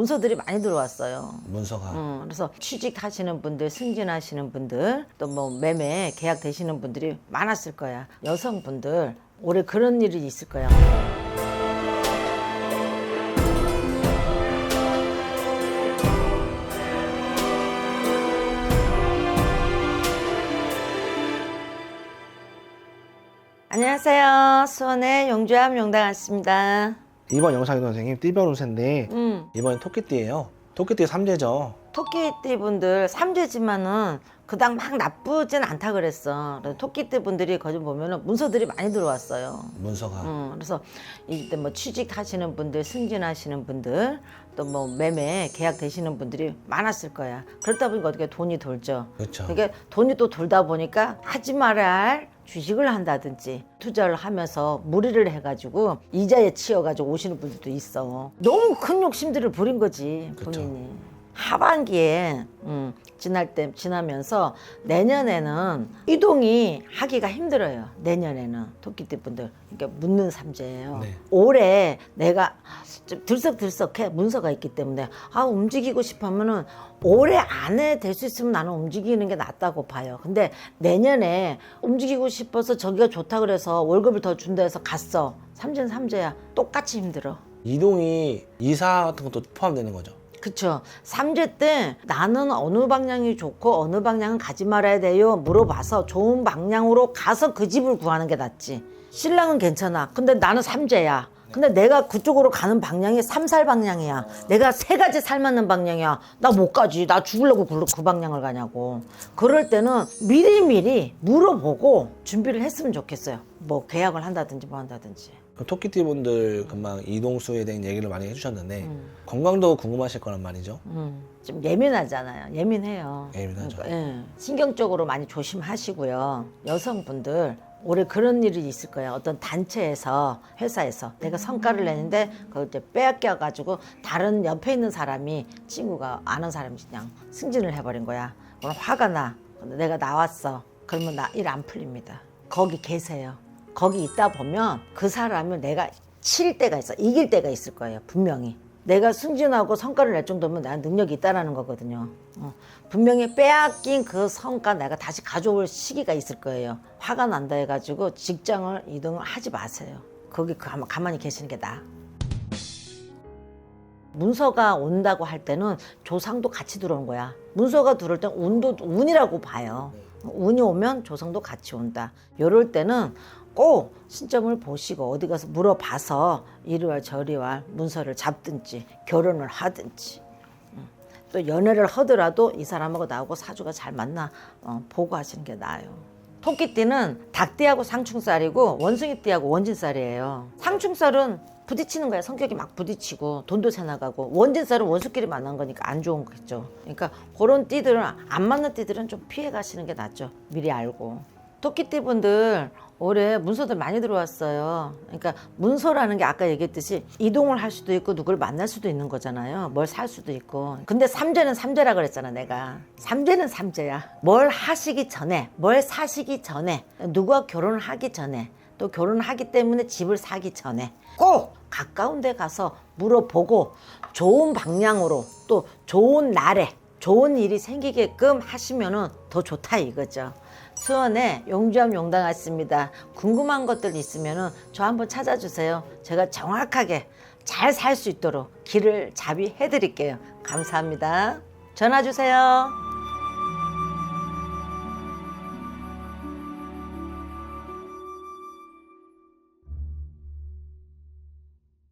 문서들이 많이 들어왔어요. 문서가 음, 그래서 취직하시는 분들, 승진하시는 분들, 또 뭐 매매 계약 되시는 분들이 많았을 거야. 여성분들 올해 그런 일이 있을 거야. 안녕하세요. 수원의 용주암 용당 왔습니다. 이번 영상에도 선생님 띠별 운세인데 음. 이번엔 토끼띠예요. 토끼띠 삼재죠 토끼띠 분들 삼재지만은 그닥 막 나쁘진 않다 그랬어. 그래서 토끼띠 분들이 거기 보면은 문서들이 많이 들어왔어요. 문서가 음, 그래서 이때 뭐 취직하시는 분들, 승진하시는 분들, 또 뭐 매매 계약 되시는 분들이 많았을 거야. 그렇다 보니까 어떻게 돈이 돌죠. 그렇죠. 그게 돈이 또 돌다 보니까 하지 말아야 할 주식을 한다든지 투자를 하면서 무리를 해가지고 이자에 치여가지고 오시는 분들도 있어. 너무 큰 욕심들을 부린 거지 그쵸. 본인이. 하반기에 음, 지날 때 지나면서 내년에는 이동이 하기가 힘들어요. 내년에는 토끼띠 분들 이게 묻는 삼재예요. 네. 올해 내가 좀 들썩들썩해 문서가 있기 때문에 아 움직이고 싶으면은 올해 안에 될 수 있으면 나는 움직이는 게 낫다고 봐요. 근데 내년에 움직이고 싶어서 저기가 좋다 그래서 월급을 더 준다 해서 갔어. 삼재는 삼재야. 똑같이 힘들어. 이동이 이사 같은 것도 포함되는 거죠. 그쵸. 삼재 때 나는 어느 방향이 좋고 어느 방향은 가지 말아야 돼요. 물어봐서 좋은 방향으로 가서 그 집을 구하는 게 낫지. 신랑은 괜찮아. 근데 나는 삼재야. 근데 내가 그쪽으로 가는 방향이 삼살 방향이야. 내가 세 가지 살 맞는 방향이야. 나 못 가지. 나 죽으려고 그, 그 방향을 가냐고. 그럴 때는 미리미리 물어보고 준비를 했으면 좋겠어요. 뭐 계약을 한다든지 뭐 한다든지. 그럼 토끼띠 분들 금방 이동수에 대한 얘기를 많이 해주셨는데 음. 건강도 궁금하실 거란 말이죠. 음, 좀 예민하잖아요. 예민해요. 예민하죠. 그러니까, 예. 신경적으로 많이 조심하시고요. 여성분들 올해 그런 일이 있을 거예요. 어떤 단체에서 회사에서 내가 성과를 내는데 그걸 이제 빼앗겨 가지고 다른 옆에 있는 사람이 친구가 아는 사람이 그냥 승진을 해버린 거야. 그럼 화가 나. 내가 나왔어. 그러면 나 일 안 풀립니다. 거기 계세요. 거기 있다 보면 그 사람을 내가 칠 때가 있어. 이길 때가 있을 거예요. 분명히. 내가 승진하고 성과를 낼 정도면 내가 능력이 있다라는 거거든요. 어, 분명히 빼앗긴 그 성과 내가 다시 가져올 시기가 있을 거예요. 화가 난다 해가지고 직장을 이동을 하지 마세요. 거기 가만, 가만히 계시는 게 나아. 문서가 온다고 할 때는 조상도 같이 들어오는 거야. 문서가 들어올 땐 운도 운이라고 봐요. 운이 오면 조상도 같이 온다. 요럴 때는 꼭 신점을 보시고 어디 가서 물어봐서 이리와 저리와 문서를 잡든지 결혼을 하든지 음. 또 연애를 하더라도 이 사람하고 나하고 사주가 잘 맞나 어, 보고 하시는 게 나아요. 토끼띠는 닭띠하고 상충살이고 원숭이띠하고 원진살이에요. 상충살은 부딪히는 거야. 성격이 막 부딪히고 돈도 새 나가고 원진살은 원수끼리 만난 거니까 안 좋은 거겠죠. 그러니까 그런 띠들은 안 맞는 띠들은 좀 피해 가시는 게 낫죠. 미리 알고. 토끼띠 분들 올해 문서들 많이 들어왔어요. 그러니까 문서라는 게 아까 얘기했듯이 이동을 할 수도 있고 누굴 만날 수도 있는 거잖아요. 뭘 살 수도 있고. 근데 삼재는 삼재라 그랬잖아, 내가. 삼재는 삼재야. 뭘 하시기 전에, 뭘 사시기 전에, 누구와 결혼을 하기 전에, 또 결혼하기 때문에 집을 사기 전에 꼭 가까운 데 가서 물어보고 좋은 방향으로 또 좋은 날에 좋은 일이 생기게끔 하시면은 더 좋다 이거죠. 수원에 용주암 용당 왔습니다. 궁금한 것들 있으면은 저 한번 찾아주세요. 제가 정확하게 잘 살 수 있도록 길을 자비해 드릴게요. 감사합니다. 전화 주세요.